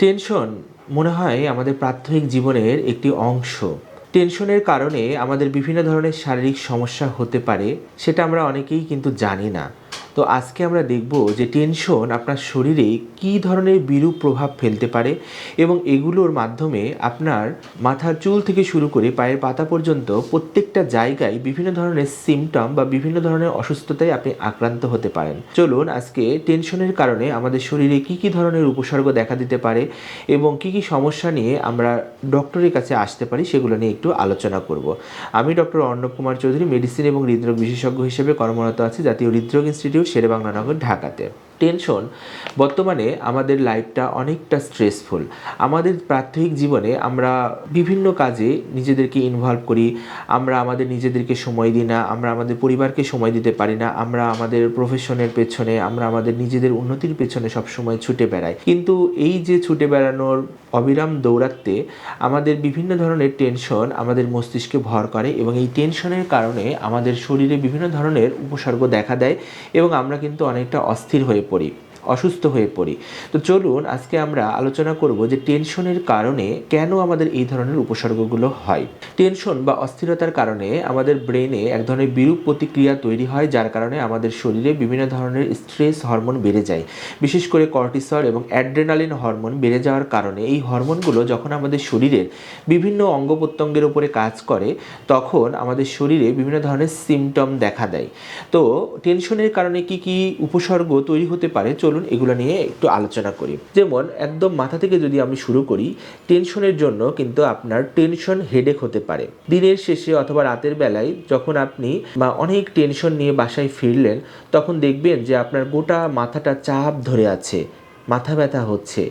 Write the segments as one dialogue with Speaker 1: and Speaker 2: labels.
Speaker 1: Tension মনে হয় আমাদের প্রাথমিক জীবনের একটি অংশ। টেনশনের কারণে আমাদের বিভিন্ন ধরনের শারীরিক সমস্যা হতে পারে, সেটা আমরা অনেকেই কিন্তু জানি না। তো আজকে আমরা দেখব যে টেনশন আপনার শরীরে কী ধরনের বিরূপ প্রভাব ফেলতে পারে এবং এগুলোর মাধ্যমে আপনার মাথার চুল থেকে শুরু করে পায়ের পাতা পর্যন্ত প্রত্যেকটা জায়গায় বিভিন্ন ধরনের সিমটম বা বিভিন্ন ধরনের অসুস্থতায় আপনি আক্রান্ত হতে পারেন। চলুন আজকে টেনশনের কারণে আমাদের শরীরে কি কি ধরনের উপসর্গ দেখা দিতে পারে এবং কি কি সমস্যা নিয়ে আমরা ডক্টরের কাছে আসতে পারি সেগুলো নিয়ে একটু আলোচনা করব। আমি ডক্টর অর্ণব কুমার চৌধুরী মেডিসিন এবং হৃদরোগ বিশেষজ্ঞ হিসেবে কর্মরত আছি, জাতীয় হৃদরোগ ইনস্টিটিউট শেরেবাংলানগর ঢাকাতে। টেনশন, বর্তমানে আমাদের লাইফটা অনেকটা স্ট্রেসফুল। আমাদের প্রাত্যহিক জীবনে আমরা বিভিন্ন কাজে নিজেদেরকে ইনভলভ করি। আমরা আমাদের নিজেদেরকে সময় দিই না, আমরা আমাদের পরিবারকে সময় দিতে পারি না, আমরা আমাদের প্রফেশনের পেছনে, আমরা আমাদের নিজেদের উন্নতির পেছনে সবসময় ছুটে বেড়াই। কিন্তু এই যে ছুটে বেড়ানোর অবিরাম দৌড়াতে আমাদের বিভিন্ন ধরনের টেনশন আমাদের মস্তিষ্কে ভর করে এবং এই টেনশনের কারণে আমাদের শরীরে বিভিন্ন ধরনের উপসর্গ দেখা দেয় এবং আমরা কিন্তু অনেকটা অস্থির হয়ে পড়ি অসুস্থ হয়ে পড়ি। তো চলুন আজকে আমরা আলোচনা করব যে টেনশনের কারণে কেন আমাদের এই ধরনের উপসর্গগুলো হয়। টেনশন বা অস্থিরতার কারণে আমাদের ব্রেনে এক ধরনের বিরূপ প্রতিক্রিয়া তৈরি হয়, যার কারণে আমাদের শরীরে বিভিন্ন ধরনের স্ট্রেস হরমোন বেড়ে যায়। বিশেষ করে কর্টিসল এবং অ্যাড্রেনালিন হরমোন বেড়ে যাওয়ার কারণে এই হরমোনগুলো যখন আমাদের শরীরের বিভিন্ন অঙ্গ প্রত্যঙ্গের উপরে কাজ করে, তখন আমাদের শরীরে বিভিন্ন ধরনের সিমটম দেখা দেয়। তো টেনশনের কারণে কি কি উপসর্গ তৈরি হতে পারে? চলুন এগুলো নিয়ে একটু আলোচনা করি। যেমন, একদম মাথা থেকে যদি আমি শুরু করি, টেনশনের জন্য কিন্তু আপনার টেনশন হেডেক হতে পারে। দিনের শেষে অথবা রাতের বেলায় যখন আপনি বা অনেক টেনশন নিয়ে বাসায় ফিরলেন, তখন দেখবেন যে আপনার গোটা মাথাটা চাপ ধরে আছে, মাথা ব্যথা হচ্ছে।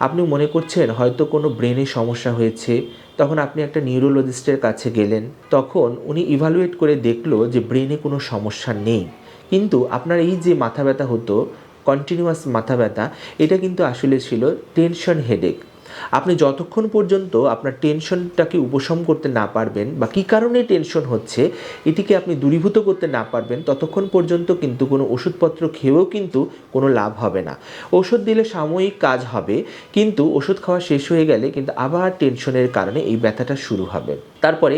Speaker 1: আপনি মনে করছেন হয়তো কোনো ব্রেনে সমস্যা হয়েছে, তখন আপনি একটা নিউরোলজিস্টের কাছে গেলেন, তখন উনি ইভালুয়েট করে দেখল যে ব্রেনে কোনো সমস্যা নেই। কিন্তু আপনার এই যে মাথা ব্যথা হতো কন্টিনিউয়াস মাথা ব্যথা, এটা কিন্তু আসলে ছিল টেনশন হেডেক আপনি যতক্ষণ পর্যন্ত আপনার টেনশনটাকে উপশম করতে না পারবেন বা কী কারণে টেনশন হচ্ছে, এটিকে আপনি দূরীভূত করতে না পারবেন, ততক্ষণ পর্যন্ত কিন্তু কোনো ওষুধপত্র খেয়েও কিন্তু কোনো লাভ হবে না। ওষুধ দিলে সাময়িক কাজ হবে, কিন্তু ওষুধ খাওয়া শেষ হয়ে গেলে কিন্তু আবার টেনশনের কারণে এই ব্যথাটা শুরু হবে। তারপরে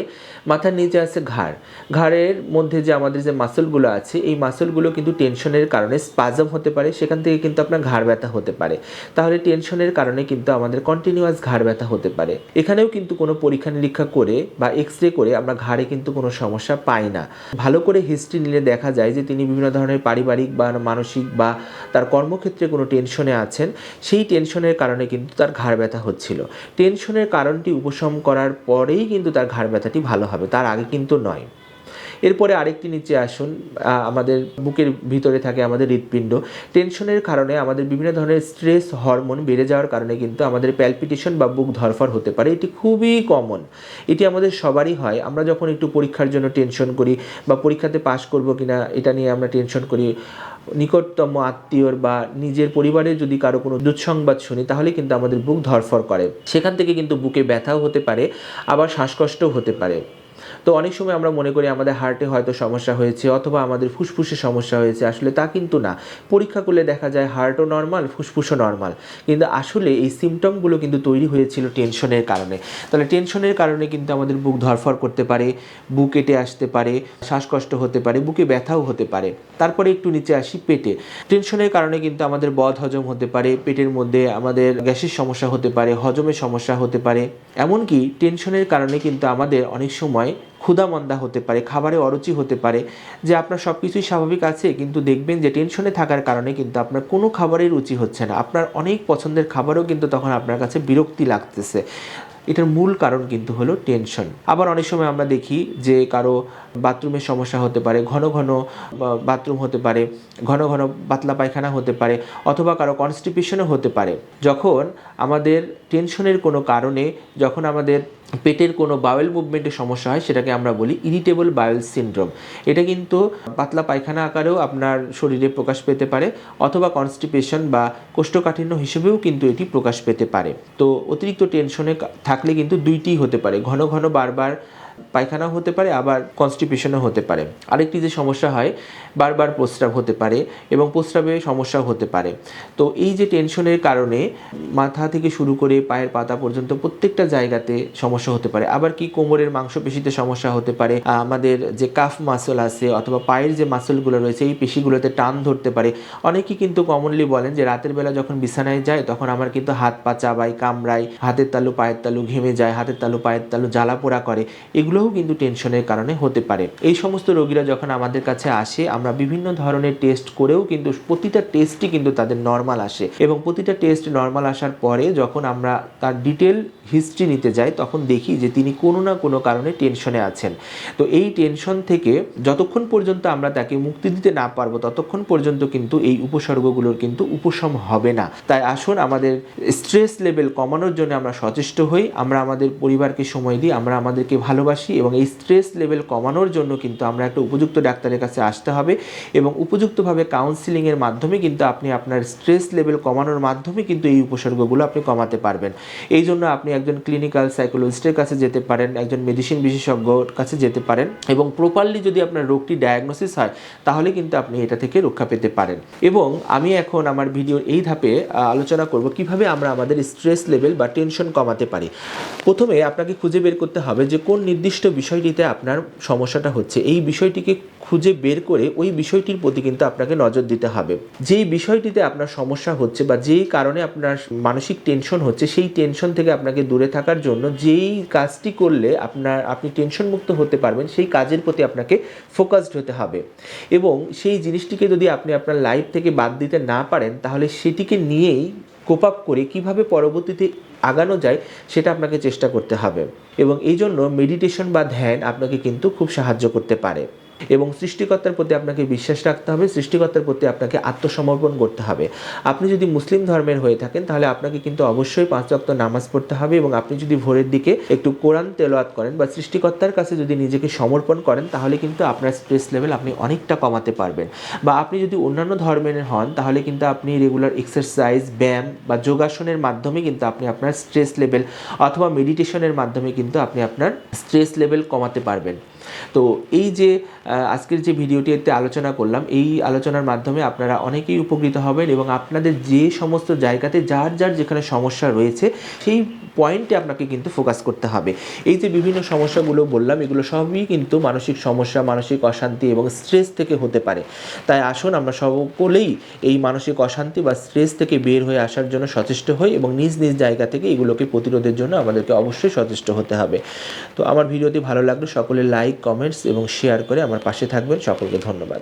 Speaker 1: মাথার নিচে আছে ঘাড়। ঘাড়ের মধ্যে যে আমাদের যে মাসলগুলো আছে, এই মাসলগুলো কিন্তু টেনশনের কারণে স্পাজম হতে পারে, সেখান থেকে কিন্তু আপনার ঘাড় ব্যথা হতে পারে। তাহলে টেনশনের কারণে কিন্তু আমাদের কন্টিনিউয়াস ঘাড় ব্যথা হতে পারে। এখানেও কিন্তু কোনো পরীক্ষা নিরীক্ষা করে বা এক্স রে করে আমরা ঘাড়ে কিন্তু কোনো সমস্যা পাই না। ভালো করে হিস্ট্রি নিলে দেখা যায় যে তিনি বিভিন্ন ধরনের পারিবারিক বা মানসিক বা তার কর্মক্ষেত্রে কোনো টেনশনে আছেন, সেই টেনশনের কারণে কিন্তু তার ঘাড় ব্যথা হচ্ছিল। টেনশনের কারণটি উপশম করার পরেই কিন্তু তার ঘাড় ব্যথাটি ভালো হবে তার আগে কিন্তু নয়। এরপরে আরেকটি নিচে আসুন আমাদের বুকের ভিতরে থাকে আমাদের হৃৎপিণ্ড। টেনশনের কারণে আমাদের বিভিন্ন ধরনের স্ট্রেস হরমোন বেড়ে যাওয়ার কারণে কিন্তু আমাদের প্যালপিটেশন বা বুক ধরফর হতে পারে। এটি খুবই কমন। এটি আমাদের সবারই হয়। আমরা যখন একটু পরীক্ষার জন্য টেনশন করি বা পরীক্ষাতে পাশ করব কিনা, এটা নিয়ে আমরা টেনশন করি। নিকটতম আত্মীয়র বা নিজের পরিবারের যদি কারও কোনো দুঃসংবাদ শুনি, তাহলে কিন্তু আমাদের বুক ধরফর করে। সেখান থেকে কিন্তু বুকে ব্যথাও হতে পারে, আবার শ্বাসকষ্টও হতে পারে। তো অনেক সময় আমরা মনে করি আমাদের হার্টে হয়তো সমস্যা হয়েছে অথবা আমাদের ফুসফুসে সমস্যা হয়েছে, আসলে তা কিন্তু না। পরীক্ষা করলে দেখা যায় হার্টও নর্মাল ফুসফুসও নর্মাল কিন্তু আসলে এই সিমটমগুলো কিন্তু তৈরি হয়েছিল টেনশনের কারণে। তাহলে টেনশনের কারণে কিন্তু আমাদের বুক ধরফর করতে পারে, বুক কেটে আসতে পারে, শ্বাসকষ্ট হতে পারে, বুকে ব্যথাও হতে পারে। তারপরে একটু নিচে আসি পেটে। টেনশনের কারণে কিন্তু আমাদের বদ হজম হতে পারে, পেটের মধ্যে আমাদের গ্যাসের সমস্যা হতে পারে, হজমের সমস্যা হতে পারে। এমনকি টেনশনের কারণে কিন্তু আমাদের অনেক সময় ক্ষুধামন্দা হতে পারে, খাবারে অরুচি হতে পারে, যে আপনার সব কিছুই স্বাভাবিক আছে, কিন্তু দেখবেন যে টেনশনে থাকার কারণে কিন্তু আপনার কোনো খাবারের রুচি হচ্ছে না। আপনার অনেক পছন্দের খাবারও কিন্তু তখন আপনার কাছে বিরক্তি লাগতেছে। এটার মূল কারণ কিন্তু হলো টেনশন আবার অনেক সময় আমরা দেখি যে কারও বাথরুমের সমস্যা হতে পারে, ঘন ঘন বাথরুম হতে পারে, ঘন ঘন পাতলা পায়খানা হতে পারে, অথবা কারও কনস্টিপেশনও হতে পারে। যখন আমাদের টেনশনের কোনো কারণে, যখন আমাদের পেটের কোনো বাওয়েল মুভমেন্টের সমস্যা হয়, সেটাকে আমরা বলি ইরিটেবল বাওয়েল সিনড্রোম এটা কিন্তু পাতলা পায়খানা আকারেও আপনার শরীরে প্রকাশ পেতে পারে, অথবা কনস্টিপেশন বা কোষ্ঠকাঠিন্য হিসেবেও কিন্তু এটি প্রকাশ পেতে পারে। তো অতিরিক্ত টেনশনে থাকলে কিন্তু দুইটিই হতে পারে, ঘন ঘন বারবার পায়খানাও হতে পারে, আবার কনস্টিপেশনও হতে পারে। আরেকটি যে সমস্যা হয়, বারবার প্রস্রাব হতে পারে এবং প্রস্রাবে সমস্যাও হতে পারে। তো এই যে টেনশনের কারণে মাথা থেকে শুরু করে পায়ের পাতা পর্যন্ত প্রত্যেকটা জায়গাতে সমস্যা হতে পারে। আবার কি কোমরের মাংসপেশিতে সমস্যা হতে পারে আমাদের যে কাফ মাসল আছে অথবা পায়ের যে মাসলগুলো রয়েছে, এই পেশিগুলোতে টান ধরতে পারে। অনেকেই কিন্তু কমনলি বলেন যে রাতের বেলা যখন বিছানায় যায়, তখন আমার কিন্তু হাত পা চাবাই কামড়াই হাতের তালু, পায়ের তালু ঘেমে যায়, হাতের তালু, পায়ের তালু জ্বালা পোড়া করে। এগুলোও কিন্তু টেনশনের কারণে হতে পারে। এই সমস্ত রোগীরা যখন আমাদের কাছে আসে, আমরা বিভিন্ন ধরনের টেস্ট করেও কিন্তু প্রতিটা টেস্টই কিন্তু তাদের নর্মাল আসে। এবং প্রতিটা টেস্ট নর্মাল আসার পরে যখন আমরা তার ডিটেল হিস্ট্রি নিতে যাই, তখন দেখি যে তিনি কোনো না কোনো কারণে টেনশনে আছেন। তো এই টেনশন থেকে যতক্ষণ পর্যন্ত আমরা তাকে মুক্তি দিতে না পারব, ততক্ষণ পর্যন্ত কিন্তু এই উপসর্গগুলোর কিন্তু উপশম হবে না। তাই আসুন আমাদের স্ট্রেস লেভেল কমানোর জন্য আমরা সচেষ্ট হই। আমরা আমাদের পরিবারকে সময় দিই। আমরা আমাদেরকে ভালোবাসি। এবং এই স্ট্রেস লেভেল কমানোর জন্য কিন্তু আমরা একটা উপযুক্ত ডাক্তারের কাছে আসতে হবে এবং উপযুক্তভাবে কাউন্সিলিংয়ের মাধ্যমে কিন্তু আপনি আপনার স্ট্রেস লেভেল কমানোর মাধ্যমে কিন্তু এই উপসর্গগুলো আপনি কমাতে পারবেন। এই জন্য আপনি একজন ক্লিনিক্যাল সাইকোলজিস্টের কাছে যেতে পারেন, একজন মেডিসিন বিশেষজ্ঞর কাছে যেতে পারেন এবং প্রপারলি যদি আপনার রোগটি ডায়াগনোসিস হয়, তাহলে কিন্তু আপনি এটা থেকে রক্ষা পেতে পারেন। এবং আমি এখন আমার ভিডিওর এই ধাপে আলোচনা করব কীভাবে আমরা আমাদের স্ট্রেস লেভেল বা টেনশন কমাতে পারি। প্রথমে আপনাকে খুঁজে বের করতে হবে যে কোন নির্দিষ্ট বিষয়টিতে আপনার সমস্যাটা হচ্ছে। এই বিষয়টিকে খুঁজে বের করে ওই বিষয়টির প্রতি কিন্তু আপনাকে নজর দিতে হবে। যেই বিষয়টিতে আপনার সমস্যা হচ্ছে বা যেই কারণে আপনার মানসিক টেনশন হচ্ছে, সেই টেনশন থেকে আপনাকে দূরে থাকার জন্য যেই কাজটি করলে আপনার, আপনি টেনশন মুক্ত হতে পারবেন, সেই কাজের প্রতি আপনাকে ফোকাসড হতে হবে। এবং সেই জিনিসটিকে যদি আপনি আপনার লাইফ থেকে বাদ দিতে না পারেন, তাহলে সেটিকে নিয়েই কোপ আপ করে কীভাবে পরবর্তীতে আগানো যায়, সেটা আপনাকে চেষ্টা করতে হবে। এবং এই জন্য মেডিটেশন বা ধ্যান আপনাকে কিন্তু খুব সাহায্য করতে পারে। এবং সৃষ্টিকর্তার প্রতি আপনাকে বিশ্বাস রাখতে হবে, সৃষ্টিকর্তার প্রতি আপনাকে আত্মসমর্পণ করতে হবে। আপনি যদি মুসলিম ধর্মের হয়ে থাকেন, তাহলে আপনাকে কিন্তু অবশ্যই পাঁচ ওয়াক্ত নামাজ পড়তে হবে এবং আপনি যদি ভোরের দিকে একটু কোরআন তেলাওয়াত করেন বা সৃষ্টিকর্তার কাছে যদি নিজেকে সমর্পণ করেন, তাহলে কিন্তু আপনার স্ট্রেস লেভেল আপনি অনেকটা কমাতে পারবেন। বা আপনি যদি অন্যান্য ধর্মের হন, তাহলে কিন্তু আপনি রেগুলার এক্সারসাইজ ব্যায়াম বা যোগাসনের মাধ্যমে কিন্তু আপনি আপনার স্ট্রেস লেভেল অথবা মেডিটেশনের মাধ্যমে কিন্তু আপনি আপনার স্ট্রেস লেভেল কমাতে পারবেন। তো এই যে আজকের যে ভিডিওটিতে আলোচনা করলাম, এই আলোচনার মাধ্যমে আপনারা অনেকেই উপকৃত হবেন এবং আপনাদের যে সমস্ত জায়গাতে যার যার যেখানে সমস্যা রয়েছে, সেই পয়েন্টে আপনাকে কিন্তু ফোকাস করতে হবে। এই যে বিভিন্ন সমস্যাগুলো বললাম, এগুলো সবই কিন্তু মানসিক সমস্যা, মানসিক অশান্তি এবং স্ট্রেস থেকে হতে পারে। তাই আসুন আমরা সকলেই এই মানসিক অশান্তি বা স্ট্রেস থেকে বের হয়ে আসার জন্য সচেষ্ট হই এবং নিজ নিজ জায়গা থেকে এগুলোকে প্রতিরোধের জন্য আমাদেরকে অবশ্যই সচেষ্ট হতে হবে। তো আমার ভিডিওটি ভালো লাগলে সকলে লাইক কমেন্টস এবং শেয়ার করে আমার পাশে থাকবেন। সকলকে ধন্যবাদ।